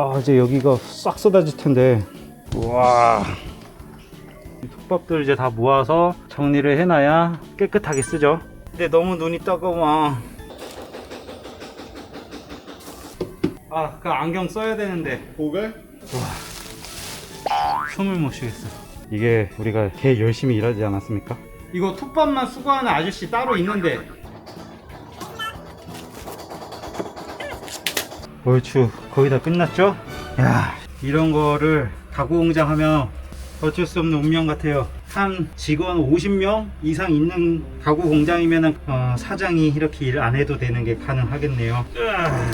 아 이제 여기가 싹 쏟아질 텐데. 우와. 이 톱밥들 이제 다 모아서 정리를 해놔야 깨끗하게 쓰죠. 근데 너무 눈이 따가워. 아그 안경 써야 되는데. 고글? 숨을 못 쉬겠어. 이게 우리가 개 열심히 일하지 않았습니까? 이거 톱밥만 수거하는 아저씨 따로 있는데 얼추 거의 다 끝났죠? 야 이런 거를 가구 공장 하면 어쩔 수 없는 운명 같아요 한 직원 50명 이상 있는 가구 공장이면 어, 사장이 이렇게 일 안 해도 되는 게 가능하겠네요 으아.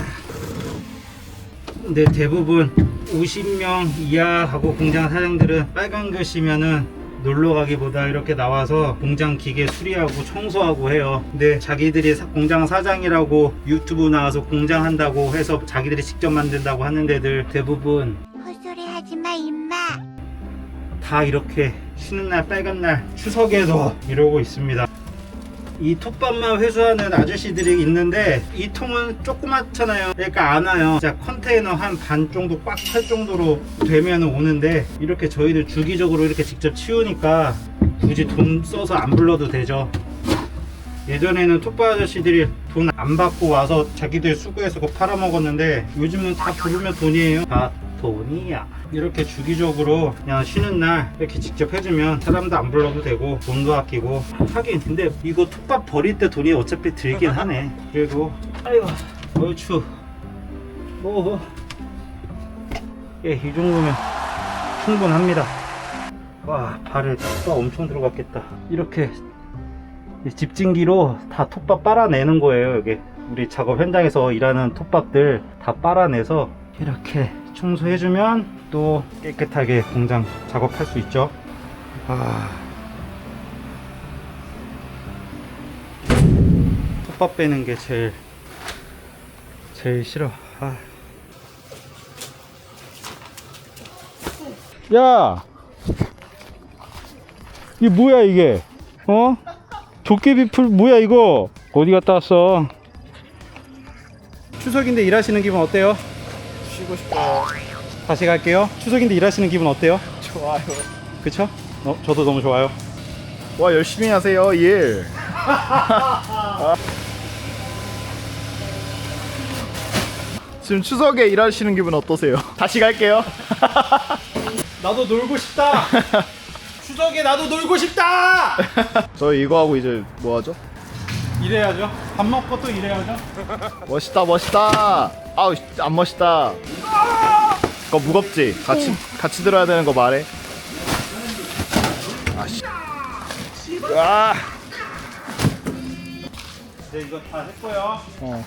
근데 대부분 50명 이하 하고 공장 사장들은 빨간 글씨면은 놀러 가기보다 이렇게 나와서 공장 기계 수리하고 청소하고 해요. 근데 자기들이 사- 공장 사장이라고 유튜브 나와서 공장 한다고 해서 자기들이 직접 만든다고 하는 데들 대부분 헛소리 하지 마, 임마. 다 이렇게 쉬는 날 빨간 날 추석에도 이러고 있습니다. 이 톱밥만 회수하는 아저씨들이 있는데 이 통은 조그맣잖아요. 그러니까 안 와요. 자 컨테이너 한 반 정도 꽉 찰 정도로 되면 오는데 이렇게 저희들 주기적으로 이렇게 직접 치우니까 굳이 돈 써서 안 불러도 되죠. 예전에는 톱밥 아저씨들이 돈 안 받고 와서 자기들 수거해서 그거 팔아먹었는데 요즘은 다 부르면 돈이에요. 다 돈이야. 이렇게 주기적으로 그냥 쉬는 날 이렇게 직접 해주면 사람도 안 불러도 되고 돈도 아끼고 하긴 근데 이거 톱밥 버릴 때 돈이 어차피 들긴 하네. 그래도 아이고 얼추 뭐 예, 이 정도면 충분합니다. 와 발에 톱밥 엄청 들어갔겠다. 이렇게 이 집진기로 다 톱밥 빨아내는 거예요 여기 우리 작업 현장에서 일하는 톱밥들 다 빨아내서 이렇게 청소해주면 또 깨끗하게 공장 작업할 수 있죠. 아. 톱밥 빼는 게 제일 제일 싫어. 아. 야! 이게 뭐야 이게? 어? 도깨비 풀 뭐야 이거? 어디 갔다 왔어? 추석인데 일하시는 기분 어때요? 쉬고 싶어요. 다시 갈게요 추석인데 일하시는 기분 어때요? 좋아요. 그쵸? 어, 저도 너무 좋아요 와 열심히 하세요 일. 지금 추석에 일하시는 기분 어떠세요? 다시 갈게요. 나도 놀고 싶다 추석에 나도 놀고 싶다 저희 이거 하고 이제 뭐 하죠? 일해야죠 밥 먹고 또 일해야죠 멋있다 멋있다. 아우 안 멋있다. 그거 무겁지? 같이 같이 들어야 되는 거 말해. 아씨. 아. 네 이거 다 했고요 어.